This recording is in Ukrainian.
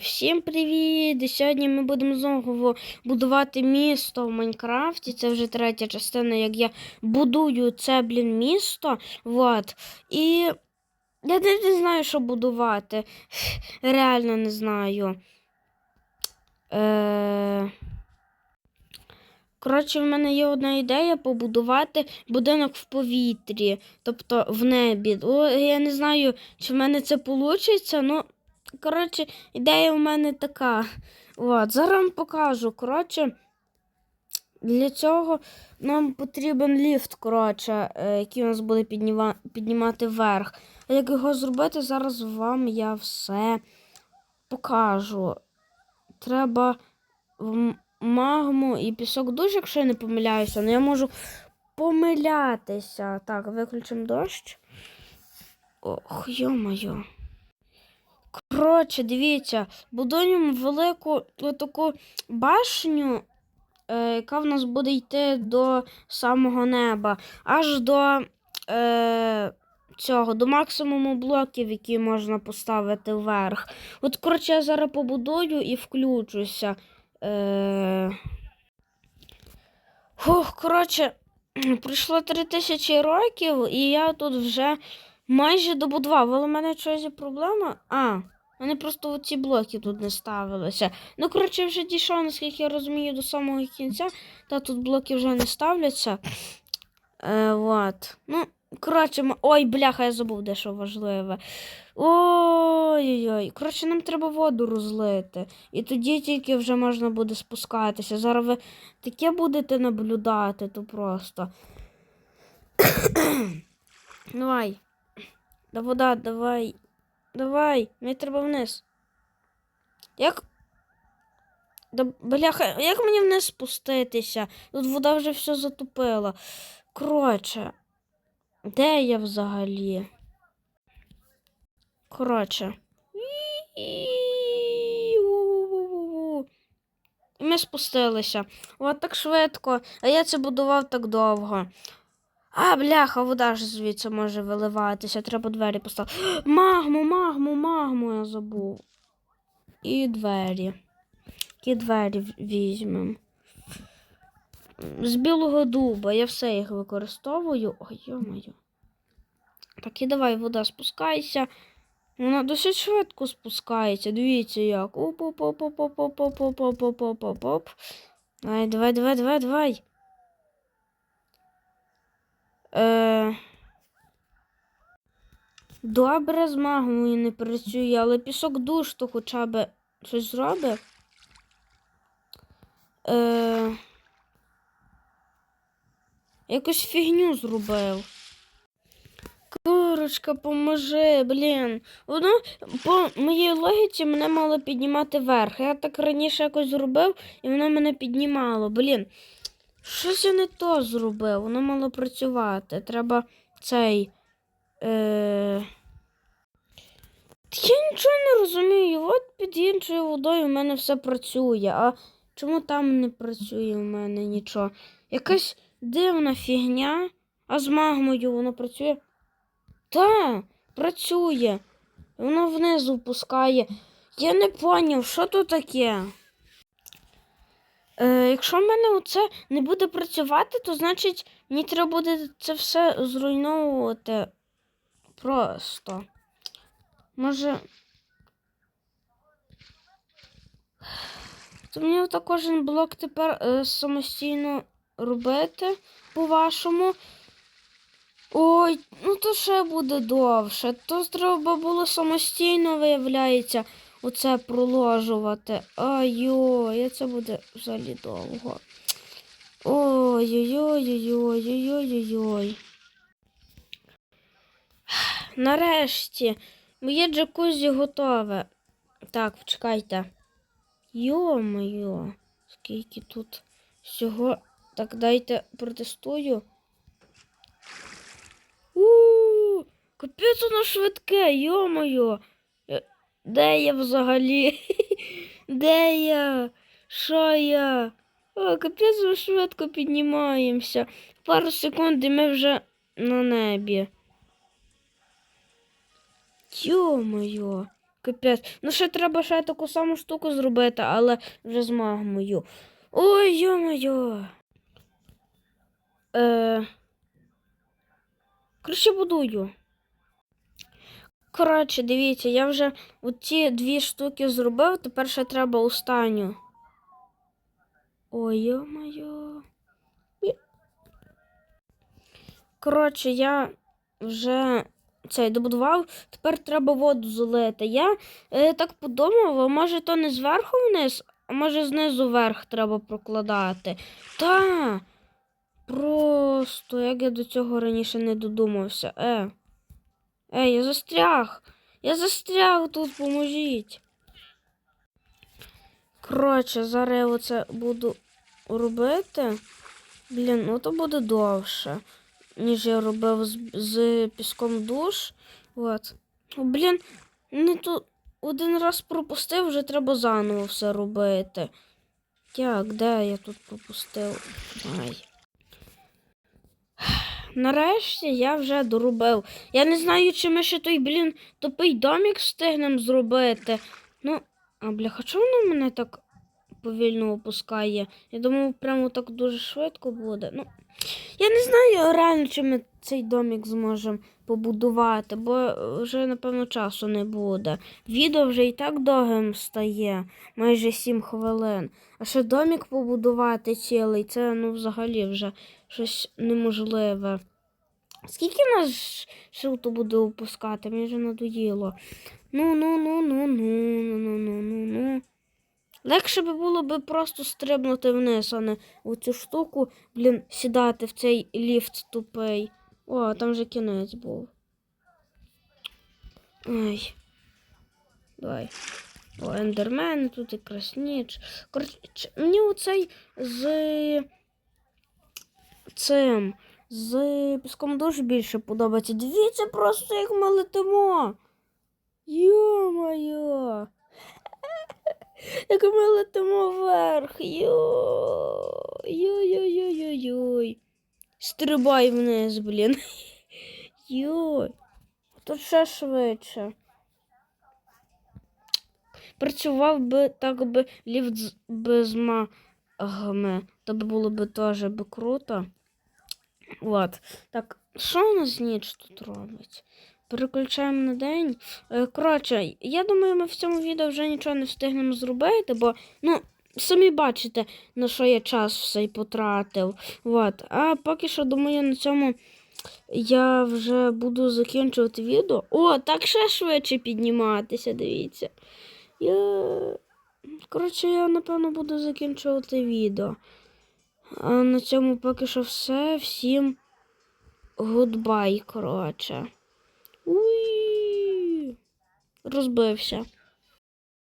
Всім привіт! Сьогодні ми будемо знову будувати місто в Майнкрафті. Це вже третя частина, як я будую це, блін, місто. Вот. І я не, знаю, що будувати. Реально не знаю. Е... Коротше, в мене є одна ідея побудувати будинок в повітрі, тобто в небі. О, я не знаю, чи в мене це вийде. Ну, коротше, ідея в мене така. От, зараз вам покажу. Коротше, для цього нам потрібен ліфт, коротше, е, який у нас буде підніма... піднімати вверх. А як його зробити, зараз вам я все покажу. Треба магму і пісок душ, якщо я не помиляюся, але я можу помилятися. Так, виключимо дощ. Ох, йо-моє. Коротше, дивіться, будуємо велику таку башню, е, яка в нас буде йти до самого неба, аж до е, цього, до максимуму блоків, які можна поставити вверх. От, коротше, я зараз побудую і включуся. Е... Фух, коротше, пройшло 3000 років, і я тут вже майже добудував, але в мене щось є проблема. А, вони просто ці блоки тут не ставилися. Ну, коротше, вже дійшов, наскільки я розумію, до самого кінця, та тут блоки вже не ставляться. Е, вот. Ну, коротше, ой, бляха, я забув дещо важливе. Ой-ой-ой. Коротше, нам треба воду розлити. І тоді тільки вже можна буде спускатися. Зараз ви таке будете наблюдати, то просто. давай. Да вода, давай. Давай, мені треба вниз. Як. Да, бляха, як мені вниз спуститися? Тут вода вже все затопила. Коротше, де я взагалі? Коротше. І ми спустилися. От так швидко. А я це будував так довго. А, бляха, вода ж звідси може виливатися. Треба двері поставити. Магму, магму, магму, я забув. І двері. І двері візьмемо. З білого дуба. Я все їх використовую. Ой, йо-моє. Так, і давай, вода, спускайся. Вона досить швидко спускається. Дивіться як. оп оп оп оп оп оп оп оп оп оп оп Давай, давай, давай, давай, давай. Е... Добре, з магмою не працює, але пісок душ то хоча б щось зробить. Е... Якусь фігню зробив. Курочка, поможи, блін. Воно по моїй логіці мене мало піднімати вверх. Я так раніше якось зробив, і воно мене піднімало. Блін. Щось я не то зробив, воно мало працювати. Треба цей. Е... Я нічого не розумію. От під іншою водою в мене все працює. А чому там не працює в мене нічого? Якась дивна фігня, а з магмою воно працює. Та, працює. Воно внизу пускає. Я не поняв, що тут таке. Е, якщо в мене оце не буде працювати, то значить мені треба буде це все зруйновувати просто. Може. То мені отак кожен блок тепер е, самостійно робити, по-вашому. Ой, ну то ще буде довше. То треба було самостійно, виявляється, оце проложувати. Ай-ой, це буде взагалі довго. Ой-ой-ой-ой-ой-ой-ой-ой. Нарешті, моє джакузі готове. Так, чекайте. Йо-моє, скільки тут всього. Так, дайте протестую. У, капець воно швидке, йо-моє. Де я взагалі? Де я? Що я? О, капець ми швидко піднімаємося. Пару секунд і ми вже на небі. Йо-моє. Капець. Ну, ще треба ще таку саму штуку зробити, але вже з магмою. Ой, йо-моє. Е... Коротше, будую. Коротше, дивіться, я вже оці дві штуки зробив, тепер ще треба останню. Ой, йо-моє. Коротше, я вже цей добудував, тепер треба воду залити. Я е, так подумав, а може то не зверху вниз, а може знизу вверх треба прокладати. Та. Просто як я до цього раніше не додумався. Е. Е, я застряг. Я застряг тут, поможіть. Коротше, зараз я оце буду робити. Блін, ну то буде довше, ніж я робив з, з піском душ. От. Блін, не тут один раз пропустив, вже треба заново все робити. Як, де я тут пропустив? Ай. Нарешті я вже доробив. Я не знаю, чи ми ще той, блін, тупий домік встигнемо зробити. Ну, а бляха, чому воно мене так повільно опускає? Я думав, прямо так дуже швидко буде. Ну, я не знаю реально, чи ми цей домік зможемо побудувати, бо вже, напевно, часу не буде. Відео вже і так довгим стає, майже 7 хвилин. А ще домік побудувати цілий, це ну взагалі вже щось неможливе. Скільки нас ще буде опускати? Мені вже надоїло. Ну, ну, ну, ну, ну, ну, ну, ну, ну, ну. Легше би було би просто стрибнути вниз, а не у цю штуку, блін, сідати в цей ліфт тупий. О, там же кінець був. Ай. Давай. О, ендермен, тут і красніч. Коротше, мені оцей з цим. З піском дуже більше подобається. Дивіться просто, як ми летимо. Йо-моє. Як ми летимо вверх. Йо. Йой-йой-йой-йой. Стрибай вниз, блін. Йой. Тут ще швидше. Працював би так би ліфт без магми. То було б теж би круто. От. Так, що у нас ніч тут робить? Переключаємо на день. Е, Коротше, я думаю, ми в цьому відео вже нічого не встигнемо зробити, бо, ну, самі бачите, на що я час все потратив. От. А поки що, думаю, на цьому я вже буду закінчувати відео. О, так ще швидше підніматися, дивіться. Я... Коротше, я, напевно, буду закінчувати відео. А на цьому поки що все. Всім гудбай, коротше. Уй. Розбився.